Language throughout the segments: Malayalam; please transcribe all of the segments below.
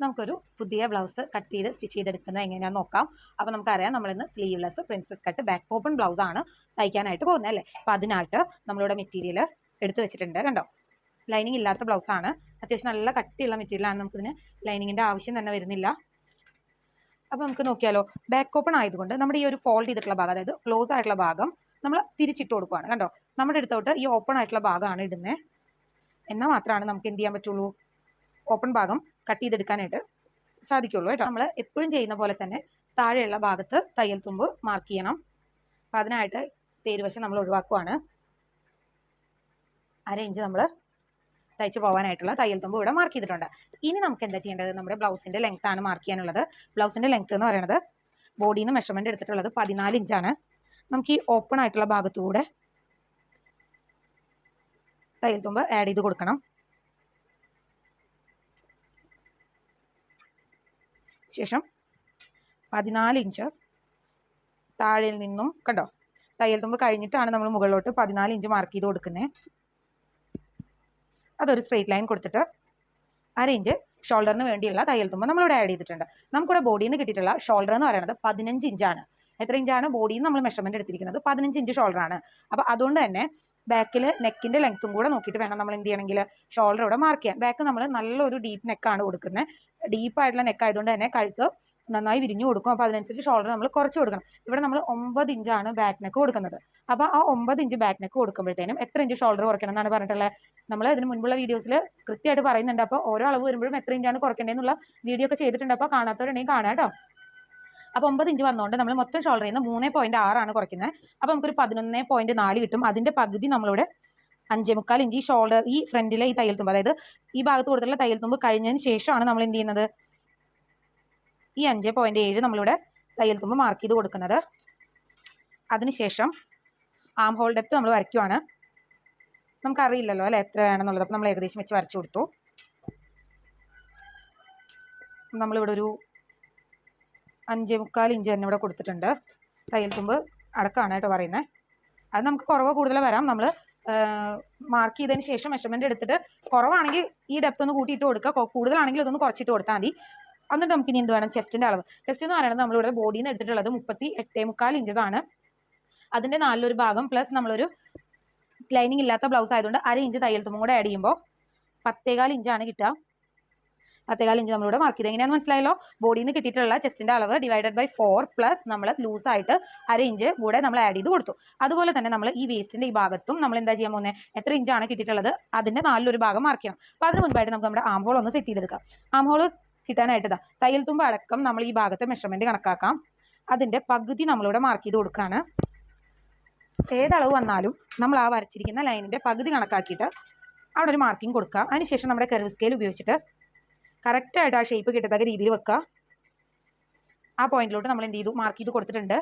നമുക്കൊരു പുതിയ ബ്ലൗസ് കട്ട് ചെയ്ത് സ്റ്റിച്ച് ചെയ്തെടുക്കുന്നത് എങ്ങനെയാണെന്ന് നോക്കാം. അപ്പോൾ നമുക്കറിയാം നമ്മളിന്ന് sleeveless princess cut back open blouse ആണ് തയ്ക്കാനായിട്ട് പോകുന്നത് അല്ലേ? അപ്പോൾ അതിനായിട്ട് നമ്മളിവിടെ മെറ്റീരിയൽ എടുത്തു വെച്ചിട്ടുണ്ട് കണ്ടോ? ലൈനിങ് ഇല്ലാത്ത ബ്ലൗസാണ് അത്യാവശ്യം നല്ല കട്ടിയുള്ള മെറ്റീരിയലാണ് നമുക്കിതിന് ലൈനിങ്ങിന്റെ ആവശ്യം തന്നെ വരുന്നില്ല. അപ്പോൾ നമുക്ക് നോക്കിയാലോ ബാക്ക് ഓപ്പൺ ആയതുകൊണ്ട് നമ്മുടെ ഈ ഒരു ഫോൾഡ് ചെയ്തിട്ടുള്ള ഭാഗം അതായത് ക്ലോസ് ആയിട്ടുള്ള ഭാഗം നമ്മൾ തിരിച്ചിട്ട് കൊടുക്കുകയാണ് കണ്ടോ? നമ്മുടെ അടുത്തോട്ട് ഈ ഓപ്പൺ ആയിട്ടുള്ള ഭാഗമാണ് ഇടുന്നത് എന്നാൽ മാത്രമാണ് നമുക്ക് എന്ത് ചെയ്യാൻ പറ്റുള്ളൂ? ഓപ്പൺ ഭാഗം കട്ട് ചെയ്തെടുക്കാനായിട്ട് സാധിക്കുള്ളൂ കേട്ടോ. നമ്മൾ എപ്പോഴും ചെയ്യുന്ന പോലെ തന്നെ താഴെയുള്ള ഭാഗത്ത് തയ്യൽ തുമ്പ് മാർക്ക് ചെയ്യണം. അപ്പം അതിനായിട്ട് തേരുവശം നമ്മൾ ഒഴിവാക്കുവാണ്. അര ഇഞ്ച് നമ്മൾ തയ്ച്ച് പോകാനായിട്ടുള്ള തയ്യൽ തുമ്പ് ഇവിടെ മാർക്ക് ചെയ്തിട്ടുണ്ട്. ഇനി നമുക്ക് എന്താ ചെയ്യേണ്ടത്? നമ്മുടെ ബ്ലൗസിന്റെ ലെങ്ത് ആണ് മാർക്ക് ചെയ്യാനുള്ളത്. ബ്ലൗസിന്റെ ലെങ്ത് എന്ന് പറയുന്നത് ബോഡിയിൽ നിന്ന് മെഷർമെന്റ് എടുത്തിട്ടുള്ളത് പതിനാല് ഇഞ്ചാണ് നമുക്ക് ഈ ഓപ്പൺ ആയിട്ടുള്ള ഭാഗത്തുകൂടെ തയ്യൽ തുമ്പ് ആഡ് ചെയ്ത് കൊടുക്കണം. ശേഷം പതിനാല് ഇഞ്ച് താഴെ നിന്നും കണ്ടോ? തയ്യൽ തുമ്പ് കഴിഞ്ഞിട്ടാണ് നമ്മൾ മുകളിലോട്ട് പതിനാല് ഇഞ്ച് മാർക്ക് ചെയ്ത് കൊടുക്കുന്നത് അതൊരു സ്ട്രെയിറ്റ് ലൈൻ കൊടുത്തിട്ട് അര ഇഞ്ച് ഷോൾഡറിന് വേണ്ടിയുള്ള തയ്യൽ തുമ്പ് നമ്മളിവിടെ ആഡ് ചെയ്തിട്ടുണ്ട്. നമുക്കിവിടെ ബോഡിയിൽ നിന്ന് കിട്ടിയിട്ടുള്ള ഷോൾഡർ എന്ന് പറയുന്നത് പതിനഞ്ച് ഇഞ്ചാണ് എത്ര ഇഞ്ചാണ് ബോഡിയിൽ നമ്മൾ മെഷർമെന്റ് എടുത്തിരിക്കുന്നത് പതിനഞ്ച് ഇഞ്ച് ഷോൾഡറാണ് അപ്പോൾ അതുകൊണ്ട് തന്നെ ബാക്കിൽ നെക്കിന്റെ ലെങ്ത്തും കൂടെ നോക്കിയിട്ട് വേണം നമ്മൾ എന്ത് ചെയ്യണമെങ്കിൽ ഷോൾഡർ ഇവിടെ മാർക്ക് ചെയ്യാൻ. ബാക്ക് നമ്മൾ നല്ലൊരു ഡീപ്പ് നെക്കാണ് കൊടുക്കുന്നത് ഡീപ്പായിട്ടുള്ള നെക്ക് ആയതുകൊണ്ട് തന്നെ കഴുത്ത് നന്നായി വിരിഞ്ഞു കൊടുക്കും. അപ്പോൾ അതിനനുസരിച്ച് ഷോൾഡർ നമ്മൾ കുറച്ച് കൊടുക്കണം. ഇവിടെ നമ്മൾ ഒമ്പത് ഇഞ്ചാണ് ബാക്ക് നെക്ക് കൊടുക്കുന്നത്. അപ്പോൾ ആ ഒമ്പത് ഇഞ്ച് ബാക്ക് നെക്ക് കൊടുക്കുമ്പോഴത്തേനും എത്ര ഇഞ്ച് ഷോൾഡർ കുറയ്ക്കണം എന്നാണ് പറഞ്ഞിട്ടുള്ളത്. നമ്മൾ ഇതിന് മുൻപുള്ള വീഡിയോസിൽ കൃത്യമായിട്ട് പറയുന്നുണ്ട്. അപ്പോൾ ഓരോ അളവ് വരുമ്പോഴും എത്ര ഇഞ്ചാണ് കുറയ്ക്കേണ്ടതെന്നുള്ള വീഡിയോ ഒക്കെ ചെയ്തിട്ടുണ്ട്. അപ്പോൾ കാണാത്തവരുണ്ടെങ്കിൽ കാണാം കേട്ടോ. അപ്പോൾ ഒമ്പത് ഇഞ്ച് വന്നുകൊണ്ട് നമ്മൾ മൊത്തം ഷോൾഡർ നിന്ന് മൂന്ന് പോയിന്റ് ആറാണ് കുറയ്ക്കുന്നത് അപ്പോൾ നമുക്കൊരു പതിനൊന്ന് പോയിന്റ് നാല് കിട്ടും. അതിന്റെ പകുതി നമ്മളിവിടെ അഞ്ചേ മുക്കാൽ ഇഞ്ച് ഈ ഷോൾഡർ ഈ ഫ്രണ്ടിലെ ഈ തയ്യൽ തുമ്പ്. അതായത് ഈ ഭാഗത്ത് കൊടുത്തുള്ള തയ്യൽ തുമ്പ് കഴിഞ്ഞതിന് ശേഷമാണ് നമ്മൾ എന്ത് ചെയ്യുന്നത്? ഈ അഞ്ച് പോയിന്റ് ഏഴ് നമ്മളിവിടെ തയ്യൽ തുമ്പ് മാർക്ക് ചെയ്ത് കൊടുക്കുന്നത്. അതിനുശേഷം ആം ഹോൾ ഡെപ്ത് നമ്മൾ വരയ്ക്കുവാണ്. നമുക്കറിയില്ലല്ലോ അല്ലേ എത്ര വേണമെന്നുള്ളത്. അപ്പോൾ നമ്മൾ ഏകദേശം വെച്ച് വരച്ചു കൊടുത്തു. നമ്മളിവിടെ ഒരു അഞ്ചേ മുക്കാൽ ഇഞ്ച് തന്നെ ഇവിടെ കൊടുത്തിട്ടുണ്ട്. തയ്യൽ തുമ്പ് അടക്കമാണ് കേട്ടോ പറയുന്നത്. അത് നമുക്ക് കുറവോ കൂടുതലോ വരാം. നമ്മൾ മാർക്ക് ചെയ്തതിന് ശേഷം മെഷർമെന്റ് എടുത്തിട്ട് കുറവാണെങ്കിൽ ഈ ഡെപ്ത് ഒന്ന് കൂട്ടിയിട്ട് കൊടുക്കുക. കൂടുതലാണെങ്കിൽ ഇതൊന്ന് കുറച്ചിട്ട് കൊടുത്താൽ മതി. എന്നിട്ട് നമുക്ക് ഇനി എന്ത് വേണം? ചെസ്റ്റിന്റെ അളവ്. ചെസ്റ്റ് എന്ന് പറയുന്നത് നമ്മളിവിടെ ബോഡിയിൽ നിന്ന് എടുത്തിട്ടുള്ളത് മുപ്പത്തി എട്ടേ മുക്കാൽ ഇഞ്ചതാണ് അതിന്റെ നാലിലൊരു ഭാഗം പ്ലസ് നമ്മളൊരു ലൈനിങ് ഇല്ലാത്ത ബ്ലൗസ് ആയതുകൊണ്ട് അര ഇഞ്ച് തയ്യൽ തുമ്പും കൂടെ ആഡ് ചെയ്യുമ്പോൾ പത്തേകാൽ ഇഞ്ചാണ് കിട്ടുക. പത്തേകാൽ ഇഞ്ച് നമ്മളിവിടെ മാർക്ക് ചെയ്ത്. എങ്ങനെയാണെന്ന് മനസ്സിലായല്ലോ? ബോഡിയിൽ നിന്ന് കിട്ടിയിട്ടുള്ള ചെസ്റ്റിന്റെ അളവ് ഡിവൈഡഡ് ബൈ ഫോർ പ്ലസ് നമ്മൾ ലൂസ് ലൂസായിട്ട് അര ഇഞ്ച് കൂടെ നമ്മൾ ആഡ് ചെയ്ത് കൊടുത്തു. അതുപോലെ തന്നെ നമ്മൾ ഈ വേസ്റ്റിന്റെ ഈ ഭാഗത്തും നമ്മൾ എന്താ ചെയ്യാൻ പോകുന്നത് എത്ര ഇഞ്ചാണ് കിട്ടിയിട്ടുള്ളത്? അതിന്റെ നാലിലൊരു ഭാഗം മാർക്ക് ചെയ്യണം. അപ്പോൾ അതിന് മുൻപായിട്ട് നമുക്ക് നമ്മുടെ ആംഹോൾ ഒന്ന് സെറ്റ് ചെയ്തെടുക്കാം. ആം ഹോൾ കിട്ടാനായിട്ട് ഇതാ തയ്യൽ തുമ്പ് അടക്കം നമ്മൾ ഈ ഭാഗത്തെ മെഷർമെന്റ് കണക്കാക്കാം. അതിന്റെ പകുതി നമ്മളിവിടെ മാർക്ക് ചെയ്ത് കൊടുക്കുകയാണ് ഏതളവ് വന്നാലും നമ്മൾ ആ വരച്ചിരിക്കുന്ന ലൈനിന്റെ പകുതി കണക്കാക്കിയിട്ട് അവിടെ ഒരു മാർക്കിംഗ് കൊടുക്കാം അതിനുശേഷം നമ്മുടെ കർവ് സ്കെയിൽ ഉപയോഗിച്ചിട്ട് കറക്റ്റായിട്ട് ആ ഷേപ്പ് കിട്ടത്തക്ക രീതിയിൽ വെക്കുക ആ പോയിന്റിലോട്ട് നമ്മൾ എന്ത് ചെയ്തു? മാർക്ക് ചെയ്ത് കൊടുത്തിട്ടുണ്ട്.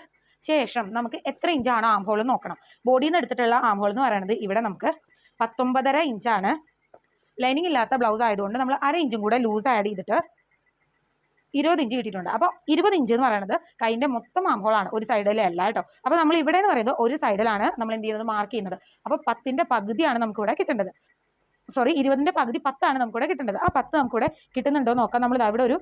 ശേഷം നമുക്ക് എത്ര ഇഞ്ചാണ് ആം ഹോൾ നോക്കണം. ബോഡിയിൽ നിന്ന് എടുത്തിട്ടുള്ള ആം ഹോൾ എന്ന് പറയുന്നത് ഇവിടെ നമുക്ക് പത്തൊമ്പതര ഇഞ്ചാണ് ലൈനിങ് ഇല്ലാത്ത ബ്ലൗസ് ആയതുകൊണ്ട് നമ്മൾ അര ഇഞ്ചും കൂടെ ലൂസ് ആഡ് ചെയ്തിട്ട് ഇരുപത് ഇഞ്ച് കിട്ടിയിട്ടുണ്ട്. അപ്പോൾ ഇരുപത് ഇഞ്ച് എന്ന് പറയുന്നത് കൈന്റെ മൊത്തം ആം ഹോളാണ് ഒരു സൈഡിലെ അല്ല കേട്ടോ. അപ്പോൾ നമ്മൾ ഇവിടെ എന്ന് പറയുന്നത് ഒരു സൈഡിലാണ് നമ്മൾ എന്ത് ചെയ്യുന്നത്? മാർക്ക് ചെയ്യുന്നത്. അപ്പോൾ പത്തിന്റെ പകുതിയാണ് നമുക്കിവിടെ കിട്ടേണ്ടത്. സോറി ഇരുപതിന്റെ പകുതി പത്താണ് നമുക്കിവിടെ കിട്ടേണ്ടത്. ആ പത്ത് നമുക്കിവിടെ കിട്ടുന്നുണ്ടോ നോക്കാം. നമ്മൾ അവിടെ ഒരു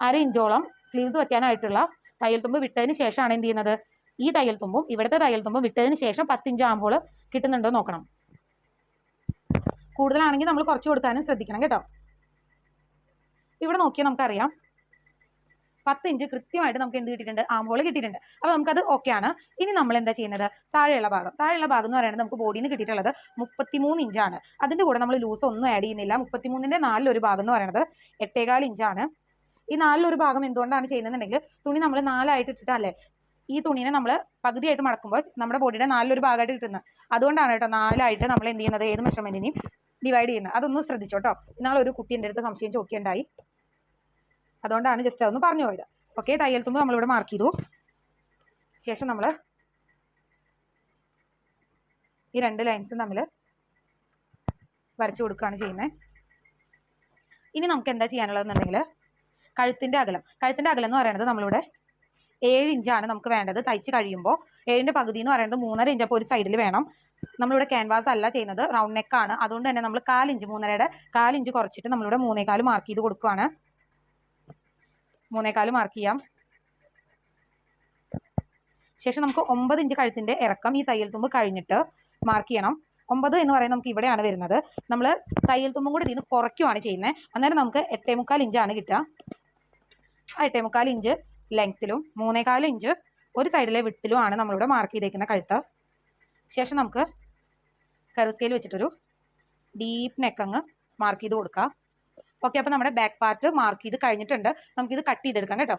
അര ഇഞ്ചോളം സ്ലീവ്സ് വെക്കാനായിട്ടുള്ള തയ്യൽ തുമ്പ് വിട്ടതിന് ശേഷമാണ് എന്ത് ചെയ്യുന്നത്? ഈ തയ്യൽ തുമ്പും ഇവിടുത്തെ തയ്യൽ തുമ്പും വിട്ടതിന് ശേഷം പത്തിഞ്ച് ആകുമ്പോൾ കിട്ടുന്നുണ്ടോ നോക്കണം. കൂടുതലാണെങ്കിൽ നമ്മൾ കുറച്ച് കൊടുക്കാനും ശ്രദ്ധിക്കണം കേട്ടോ. ഇവിടെ നോക്കിയാൽ നമുക്കറിയാം. പത്ത് ഇഞ്ച് കൃത്യമായിട്ട് നമുക്ക് എന്ത് കിട്ടിയിട്ടുണ്ട്? ആമ്പോൾ കിട്ടിയിട്ടുണ്ട്. അപ്പോൾ നമുക്കത് ആണ്. ഇനി നമ്മൾ എന്താ ചെയ്യുന്നത്? താഴെയുള്ള ഭാഗം. താഴെയുള്ള ഭാഗം എന്ന് പറയുന്നത് നമുക്ക് ബോഡിന്ന് നിന്ന് കിട്ടിയിട്ടുള്ളത് മുപ്പത്തിമൂന്ന് ഇഞ്ചാണ് അതിന്റെ കൂടെ നമ്മൾ ലൂസ് ഒന്നും ആഡ് ചെയ്യുന്നില്ല. മുപ്പത്തിമൂന്നിന്റെ നാലിലൊരു ഭാഗം എന്ന് പറയുന്നത് എട്ടേകാൽ ഇഞ്ചാണ് ഈ നാലിലൊരു ഭാഗം എന്തുകൊണ്ടാണ് ചെയ്യുന്നതെന്നുണ്ടെങ്കിൽ തുണി നമ്മൾ നാലായിട്ട് ഇട്ടിട്ടല്ലേ? ഈ തുണീനെ നമ്മൾ പകുതിയായിട്ട് മടക്കുമ്പോൾ നമ്മുടെ ബോഡിയുടെ നാലിലൊരു ഭാഗമായിട്ട് കിട്ടുന്നത്. അതുകൊണ്ടാണ് കേട്ടോ നാലായിട്ട് നമ്മൾ എന്ത് ചെയ്യുന്നത്? ഏത് മെഷർമെന്റിനെയും ഡിവൈഡ് ചെയ്യുന്നത്. അതൊന്ന് ശ്രദ്ധിച്ചോട്ടോ. ഇന്നാളൊരു കുട്ടി എന്റെ അടുത്ത് സംശയം ചോദിക്കേണ്ടായി അതുകൊണ്ടാണ് ജസ്റ്റ് അതൊന്ന് പറഞ്ഞു പോയത്. ഓക്കെ തയ്യൽ തുമ്പ് നമ്മളിവിടെ മാർക്ക് ചെയ്തു. ശേഷം നമ്മൾ ഈ രണ്ട് ലൈൻസും തമ്മിൽ വരച്ചു കൊടുക്കുകയാണ് ചെയ്യുന്നത് ഇനി നമുക്ക് എന്താ ചെയ്യാനുള്ളതെന്നുണ്ടെങ്കിൽ കഴുത്തിന്റെ അകലം. കഴുത്തിന്റെ അകലം എന്ന് പറയുന്നത് നമ്മളിവിടെ ഏഴ് ഇഞ്ചാണ് നമുക്ക് വേണ്ടത്. തയ്ച്ച് കഴിയുമ്പോൾ ഏഴിന്റെ പകുതി എന്ന് പറയുന്നത് മൂന്നര ഇഞ്ച് അപ്പോൾ ഒരു സൈഡിൽ വേണം. നമ്മളിവിടെ ക്യാൻവാസ് അല്ല ചെയ്യുന്നത്. റൗണ്ട് നെക്കാണ് അതുകൊണ്ട് തന്നെ നമ്മൾ കാലിഞ്ച് മൂന്നരയുടെ കാലിഞ്ച് കുറച്ചിട്ട് നമ്മളിവിടെ മൂന്നേകാൽ മാർക്ക് ചെയ്ത് കൊടുക്കുകയാണ്. മൂന്നേകാൽ മാർക്ക് ചെയ്യാം. ശേഷം നമുക്ക് ഒമ്പത് ഇഞ്ച് കഴുത്തിന്റെ ഇറക്കം ഈ തയ്യൽ തുമ്പ് കഴിഞ്ഞിട്ട് മാർക്ക് ചെയ്യണം. ഒമ്പത് എന്ന് പറയുന്നത് നമുക്ക് ഇവിടെയാണ് വരുന്നത്. നമ്മൾ തയ്യൽ തുമ്പും കൂടി ഇതിന് കുറയ്ക്കുവാണ് ചെയ്യുന്നത് അന്നേരം നമുക്ക് എട്ടേ മുക്കാൽ ഇഞ്ചാണ് കിട്ടുക. ആ എട്ടേ മുക്കാൽ ഇഞ്ച് ലെങ്ത്തിലും മൂന്നേകാൽ ഇഞ്ച് ഒരു സൈഡിലെ വിട്ടിലുമാണ് നമ്മളിവിടെ മാർക്ക് ചെയ്തേക്കുന്ന കഴുത്ത്. ശേഷം നമുക്ക് കറി സ്കെയിൽ വെച്ചിട്ടൊരു ഡീപ്പ് നെക്ക് അങ്ങ് മാർക്ക് ചെയ്ത് കൊടുക്കാം. ഓക്കെ അപ്പോൾ നമ്മുടെ ബാക്ക് പാർട്ട് മാർക്ക് ചെയ്ത് കഴിഞ്ഞിട്ടുണ്ട്. നമുക്ക് ഇത് കട്ട് ചെയ്തെടുക്കാം കേട്ടോ.